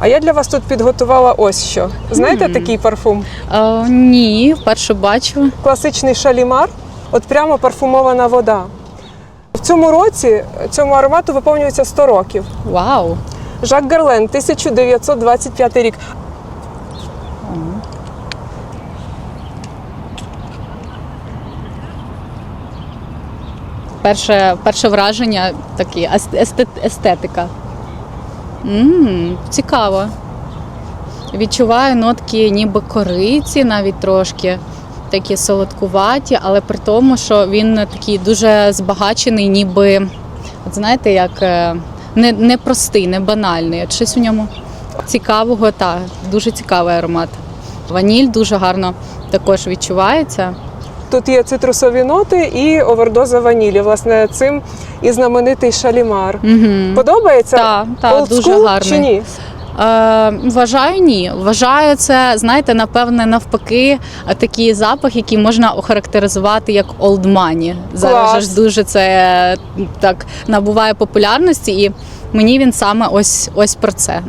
А я для вас тут підготувала ось що. Знаєте такий парфум? Е, ні, вперше бачу. Класичний шалімар, от прямо парфумована вода. В цьому році цьому аромату виповнюється 100 років. Вау! Жак Герлен, 1925 рік. Перше, перше враження такі ес- естет- естетика. М цікаво. Відчуваю нотки ніби кориці, навіть трошки такі солодкуваті, але при тому, що він такий дуже збагачений, ніби, от знаєте, як е, не, не простий, не банальний. От щось у ньому цікавого, та дуже цікавий аромат. Ваніль дуже гарно також відчувається. Тут є цитрусові ноти і овердоза ванілі. Власне, цим і знаменитий шалімар. Угу. Подобається? Так, Old дуже гарний. Чи ні? Е, вважаю, ні. Вважаю це, знаєте, напевне, навпаки, такий запах, який можна охарактеризувати як old money. Зараз же ж дуже це так набуває популярності, і мені він саме ось ось про це.